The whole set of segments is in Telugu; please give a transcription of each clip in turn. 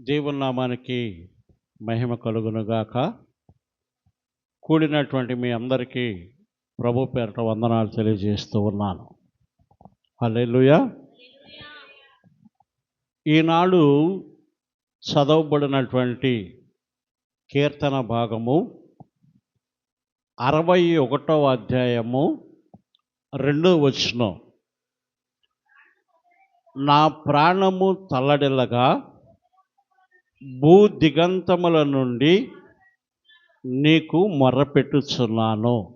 దేవుని నామానికి మహిమ కలుగునుగాక. కూడినటువంటి మీ అందరికీ ప్రభు పేరట వందనాలు తెలియజేస్తూ ఉన్నాను. హల్లెలూయా. ఈనాడు చదవబడినటువంటి కీర్తన భాగము అరవై ఒకటవ అధ్యాయము రెండో వచనం. నా ప్రాణము తల్లడిల్లగా భూ దిగంతముల నుండి నీకు మొర్రపెట్టుచున్నాను.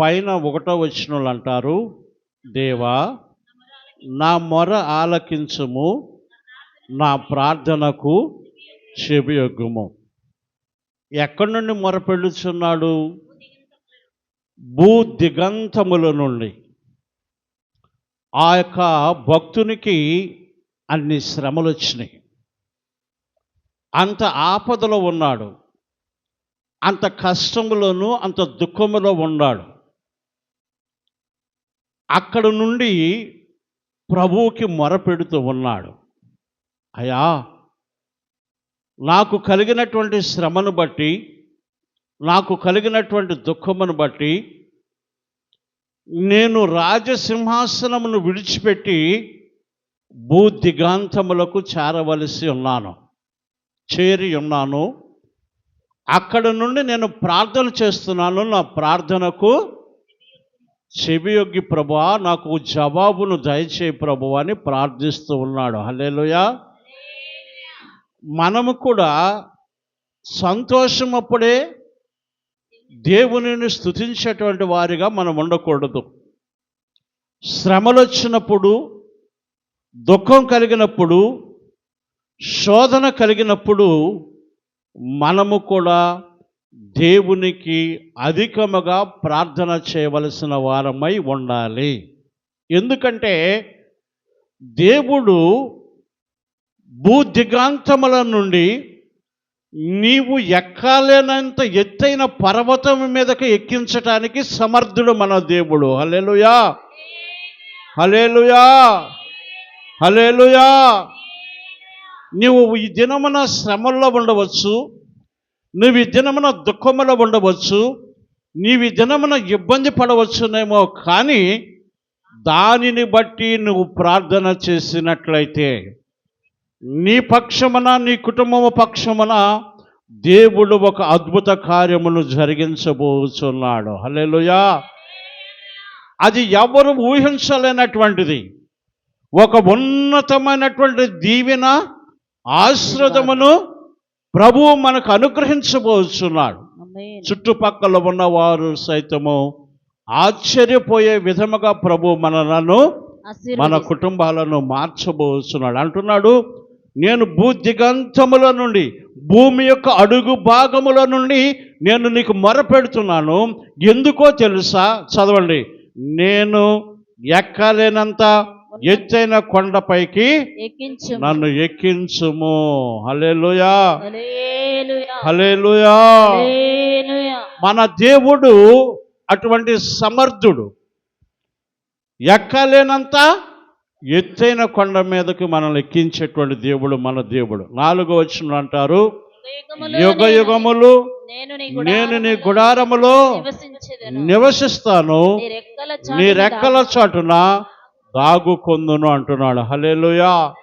పైన ఒకటో వచనంలో అంటారు దేవా నా మొర ఆలకించుము నా ప్రార్థనకు చెవియొగ్గుము. ఎక్కడి నుండి మొరపెడుచున్నాడు భూ దిగంతముల నుండి. ఆ యొక్క భక్తునికి అన్ని శ్రమలు వచ్చినాయి. అంత ఆపదలో ఉన్నాడు. అంత కష్టములోనూ అంత దుఃఖములో ఉన్నాడు. అక్కడ నుండి ప్రభువుకి మొరపెడుతూ ఉన్నాడు. అయా నాకు కలిగినటువంటి శ్రమను బట్టి నాకు కలిగినటువంటి దుఃఖమును బట్టి నేను రాజసింహాసనమును విడిచిపెట్టి భూ దిగాంతములకు చేరవలసి ఉన్నాను చేరి ఉన్నాను. అక్కడ నుండి నేను ప్రార్థన చేస్తున్నాను నా ప్రార్థనకు చెవియొగ్గి ప్రభువా నాకు జవాబును దయచేయి ప్రభు అని ప్రార్థిస్తూ ఉన్నాడు. హల్లెలూయా. మనము కూడా సంతోషం అప్పుడే దేవునిని స్థుతించేటువంటి వారిగా మనం ఉండకూడదు. శ్రమలు వచ్చినప్పుడు దుఃఖం కలిగినప్పుడు శోధన కలిగినప్పుడు మనము కూడా దేవునికి అధికముగా ప్రార్థన చేయవలసిన వారమై ఉండాలి. ఎందుకంటే దేవుడు భూ దిగాంతముల నుండి నీవు ఎక్కాలేనంత ఎత్తైన పర్వతం మీదకి ఎక్కించటానికి సమర్థుడు మన దేవుడు. హలేలుయా హలేలుయా హలేలుయా నీవు ఈ దినమున శ్రమల్లో ఉండవచ్చు నువ్వు ఈ దినమున దుఃఖములో ఉండవచ్చు నీవు ఈ దినమున ఇబ్బంది పడవచ్చునేమో కానీ దానిని బట్టి నువ్వు ప్రార్థన చేసినట్లయితే నీ పక్షమున నీ కుటుంబము పక్షమున దేవుడు ఒక అద్భుత కార్యమును జరిగించబోతున్నాడు హలేలుయా అది ఎవరు ఊహించలేనటువంటిది. ఒక ఉన్నతమైనటువంటి దీవెన ఆశ్రదమును ప్రభువు మనకు అనుగ్రహించబోతున్నాడు. చుట్టుపక్కల ఉన్నవారు సైతము ఆశ్చర్యపోయే విధముగా ప్రభు మనలను మన కుటుంబాలను మార్చబోతున్నాడు అంటున్నాడు నేను భూ దిగంతముల నుండి భూమి యొక్క అడుగు భాగముల నుండి నేను నీకు మొరపెడుతున్నాను. ఎందుకో తెలుసా? చదవండి. నేను ఎక్కలేనంత ఎత్తైన కొండపైకి నన్ను ఎక్కించుము. హల్లెలూయా. హల్లెలూయా. మన దేవుడు అటువంటి సమర్థుడు. ఎక్కలేనంత ఎత్తైన కొండ మీదకి మనల్ని ఎక్కించేటువంటి దేవుడు మన దేవుడు. నాలుగో వచ్చిన అంటారు యుగయుగములు యుగ నేను- యుగములు నేను నీ గుడారములో. నివసిస్తాను. నీ రెక్కల చాటున దాగు కొందును అంటున్నాడు. హలేలుయా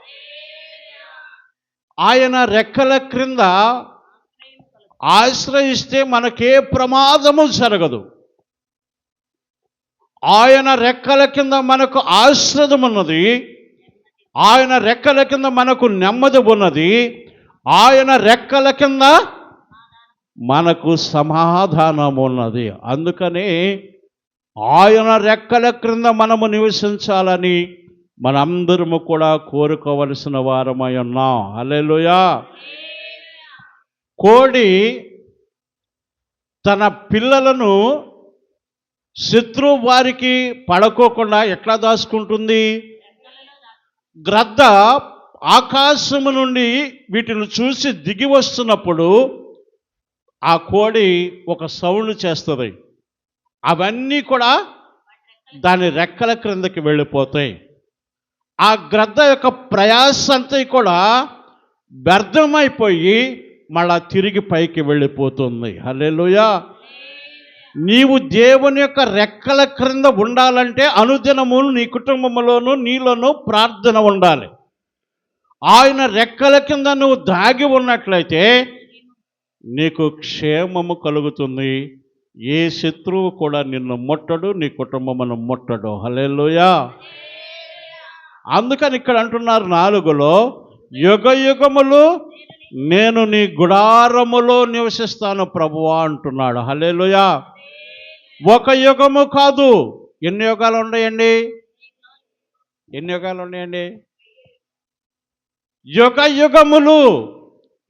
ఆయన రెక్కల క్రింద ఆశ్రయిస్తే మనకే ప్రమాదము జరగదు. ఆయన రెక్కల కింద మనకు ఆశ్రదం ఉన్నది. ఆయన రెక్కల కింద మనకు నెమ్మది ఉన్నది. ఆయన రెక్కల కింద మనకు సమాధానం ఉన్నది. అందుకని ఆయన రెక్కల క్రింద మనము నివసించాలని మనందరము కూడా కోరుకోవలసిన వారమై ఉన్నాం. అలెలుయా కోడి తన పిల్లలను శత్రు వారికి పడకోకుండా ఎట్లా దాచుకుంటుంది? గ్రద్ద ఆకాశము నుండి వీటిని చూసి దిగి వస్తున్నప్పుడు ఆ కోడి ఒక సౌండ్ చేస్తుంది. అవన్నీ కూడా దాని రెక్కల క్రిందకి వెళ్ళిపోతాయి. ఆ గ్రద్ద యొక్క ప్రయాస అంతా కూడా వ్యర్థమైపోయి మళ్ళా తిరిగి పైకి వెళ్ళిపోతుంది. హల్లెలూయా! నీవు దేవుని యొక్క రెక్కల క్రింద ఉండాలంటే అనుదినము నీ కుటుంబంలోనూ నీలోనూ ప్రార్థన ఉండాలి. ఆయన రెక్కల కింద నువ్వు దాగి ఉన్నట్లయితే నీకు క్షేమము కలుగుతుంది. ఏ శత్రువు కూడా నిన్ను ముట్టడు నీ కుటుంబమును ముట్టడు. హల్లెలూయా. అందుకని ఇక్కడ అంటున్నారు నాలుగులో యుగ యుగములు నేను నీ గుడారములో నివసిస్తాను ప్రభువా అంటున్నాడు. హలేలుయా ఒక యుగము కాదు. ఎన్ని యుగాలు ఉన్నాయండి? ఎన్ని యుగాలు ఉన్నాయండి? యుగ యుగములు.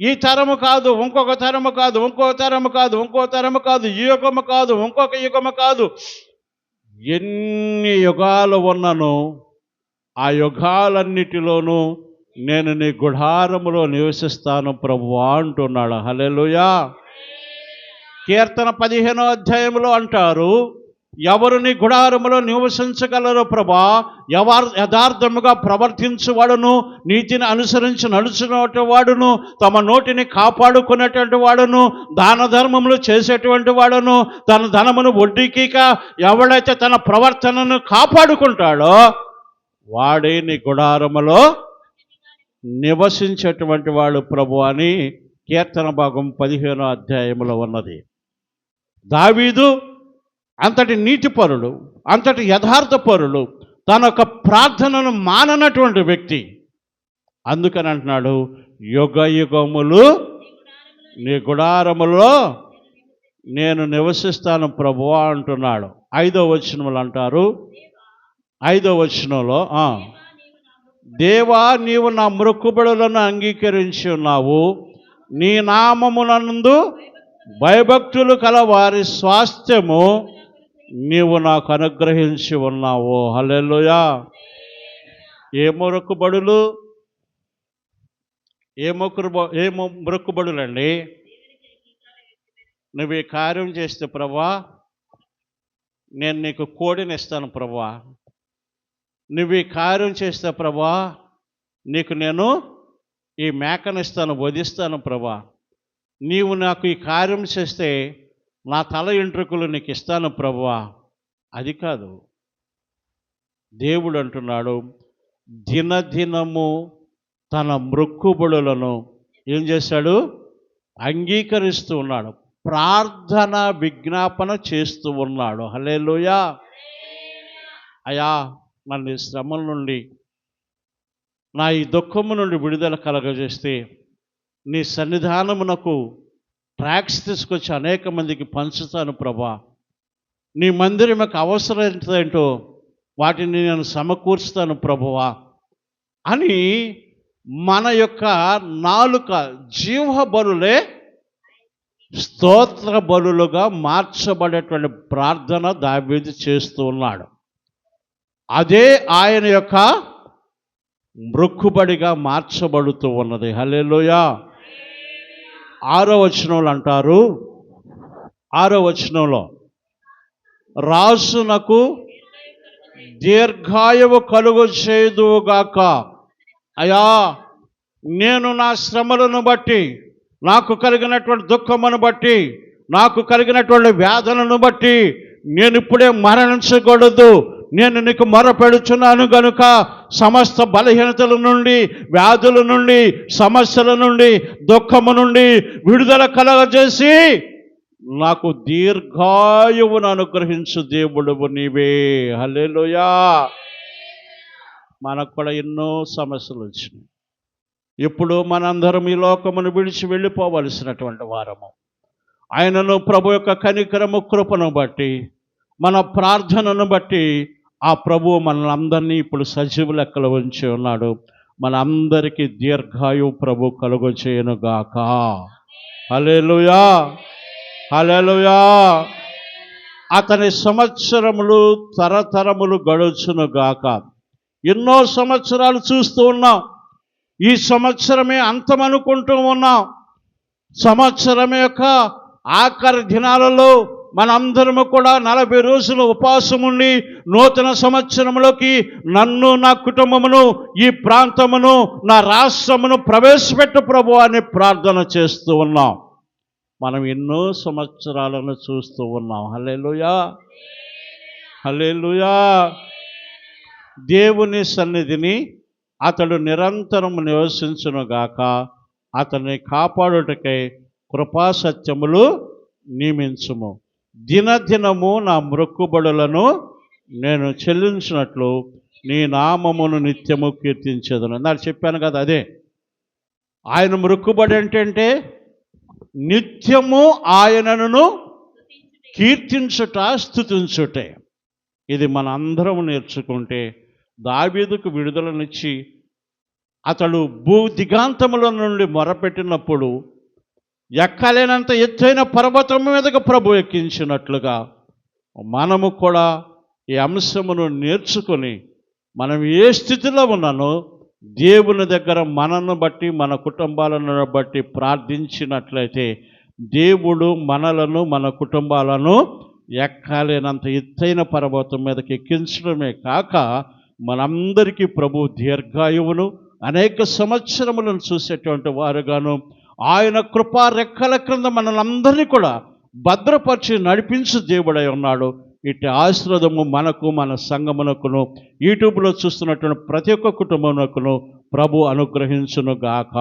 ఈ తరము కాదు ఇంకొక తరము కాదు ఇంకో తరము కాదు ఇంకో తరము కాదు ఈ యుగము కాదు ఇంకొక యుగము కాదు. ఎన్ని యుగాలు ఉన్నను ఆ యుగాలన్నిటిలోనూ నేను నీ గుడారములో నివసిస్తాను ప్రభువా అంటున్నాడు. హలెలుయా కీర్తన పదిహేనో అధ్యాయంలో అంటారు ఎవరు నీ గుడారములో నివసించగలరు ప్రభా ఎవరు యథార్థముగా ప్రవర్తించువాడును నీతిని అనుసరించి నడుచుకున్నటువంటి వాడును తమ నోటిని కాపాడుకునేటువంటి వాడును దాన ధర్మములు చేసేటువంటి వాడును తన ధనమును వడ్డీకిక ఎవడైతే తన ప్రవర్తనను కాపాడుకుంటాడో వాడే నీ గుడారములో నివసించేటువంటి వాడు ప్రభు అని కీర్తన భాగం పదిహేనో అధ్యాయంలో ఉన్నది. దావీదు అంతటి నీతిపరుడు అంతటి యథార్థపరుడు తన యొక్క ప్రార్థనను మాననటువంటి వ్యక్తి. అందుకని అంటున్నాడు యుగ యుగములు నీ గుడారములో నేను నివసిస్తాను ప్రభు అంటున్నాడు. ఐదో వచనములు అంటారు. ఐదో వచనంలో దేవా నీవు నా మృక్కుబడులను అంగీకరించి ఉన్నావు. నీ నామమునందు భయభక్తులు కల వారి స్వాస్థ్యము నీవు నాకు అనుగ్రహించి ఉన్నావు. హలెలుయా ఏ మొరక్కుబడులు ఏ మొక్కురు ఏ మొ- మొక్కుబడులండి నువ్వు ఈ కార్యం చేస్తే ప్రభా నేను నీకు కోడిని ఇస్తాను ప్రభా. నువ్వు ఈ కార్యం చేస్తే ప్రభా నీకు నేను ఈ మేకను ఇస్తాను వధిస్తాను ప్రభా. నీవు నాకు ఈ కార్యం చేస్తే నా తల ఎంట్రుకలు నీకు ఇస్తాను ప్రభువా. అది కాదు. దేవుడు అంటున్నాడు దినదినము తన మృక్కుబడులను ఏం చేశాడు? అంగీకరిస్తూ ఉన్నాడు. ప్రార్థన విజ్ఞాపన చేస్తూ ఉన్నాడు. హలేలుయా అయా నన్ను శ్రమల నుండి నా ఈ దుఃఖము నుండి విడుదల కలగజేస్తే నీ సన్నిధానమునకు ట్రాక్స్ తీసుకొచ్చి అనేక మందికి పంచుతాను ప్రభా. నీ మందిరం యొక్క అవసరం ఏంటో వాటిని నేను సమకూర్చుతాను ప్రభువా. అని మన యొక్క నాలుక జీవ బలులే స్తోత్ర బలులుగా మార్చబడేటువంటి ప్రార్థన దావీదు చేస్తూ ఉన్నాడు. అదే ఆయన యొక్క మృక్కుబడిగా మార్చబడుతూ ఉన్నది. హల్లెలూయా. ఆరో వచనంలో అంటారు. ఆరో వచనంలో రాసునకు దీర్ఘాయువు కలుగు చేదుగాక అయా నేను నా శ్రమలను బట్టి నాకు కలిగినటువంటి దుఃఖమును బట్టి నాకు కలిగినటువంటి వ్యాధులను బట్టి నేను ఇప్పుడే మరణించకూడదు. నేను నీకు మొరపెడుచున్నాను గనుక సమస్త బలహీనతల నుండి వ్యాధుల నుండి సమస్యల నుండి దుఃఖము నుండి విడుదల కలగజేసి నాకు దీర్ఘాయువును అనుగ్రహించు దేవుడు నీవే. హల్లెలూయా. మనకు కూడా ఎన్నో సమస్యలు వచ్చినాయి. ఇప్పుడు మనందరం ఈ లోకమును విడిచి వెళ్ళిపోవలసినటువంటి వారము. ఆయనను ప్రభు యొక్క కనికరము కృపను బట్టి మన ప్రార్థనను బట్టి ఆ ప్రభువు మనల్ని అందరినీ ఇప్పుడు సజీవ లెక్కలు ఉంచి ఉన్నాడు. మన అందరికీ దీర్ఘాయు ప్రభు కలుగు చేయనుగాక. హలేలుయా హలేలుయా అతని సంవత్సరములు తరతరములు గడుచునుగాక. ఎన్నో సంవత్సరాలు చూస్తూ ఉన్నాం. ఈ సంవత్సరమే అంతమనుకుంటూ ఉన్నాం. సంవత్సరం యొక్క ఆఖరి దినాలలో మనందరము కూడా నలభై రోజులు ఉపవాసం ఉండి నూతన సంవత్సరంలోకి నన్ను నా కుటుంబమును ఈ ప్రాంతమును నా రాష్ట్రమును ప్రవేశపెట్టు ప్రభు అని ప్రార్థన చేస్తూ ఉన్నాం. మనం ఎన్నో సంవత్సరాలను చూస్తూ ఉన్నాం. హలేలుయా హలేలుయా దేవుని సన్నిధిని అతడు నిరంతరం నివసించునుగాక అతన్ని కాపాడుటకై కృపాసత్యములు నియమించుము. దినదినము నా మృక్కుబడులను నేను చెల్లించినట్లు నీ నామమును నిత్యము కీర్తించేదను. నాకు చెప్పాను కదా అదే. ఆయన మృక్కుబడి ఏంటంటే నిత్యము ఆయనను కీర్తించుట స్థుతించుటే ఇది మన అందరం నేర్చుకుంటే దావీదుకు విడుదలనిచ్చి అతడు భూ దిగాంతముల నుండి మొరపెట్టినప్పుడు ఎక్కలేనంత ఎత్తైన పర్వతం మీదకు ప్రభు ఎక్కించినట్లుగా మనము కూడా ఈ అంశమును నేర్చుకొని మనం ఏ స్థితిలో ఉన్నానో దేవుని దగ్గర మనను బట్టి మన కుటుంబాలను బట్టి ప్రార్థించినట్లయితే దేవుడు మనలను మన కుటుంబాలను ఎక్కలేనంత ఎత్తైన పర్వతం మీదకి ఎక్కించడమే కాక మనందరికీ ప్రభు దీర్ఘాయువును అనేక సంవత్సరములను చూసేటువంటి వారుగాను ఆయన కృపా రెక్కల క్రింద మనలందరినీ కూడా భద్రపరిచి నడిపించు దేవుడై ఉన్నాడు. ఇటు ఆశీర్వాదము మనకు మన సంగమునకును యూట్యూబ్లో చూస్తున్నటువంటి ప్రతి ఒక్క కుటుంబమునకును ప్రభు అనుగ్రహించును గాక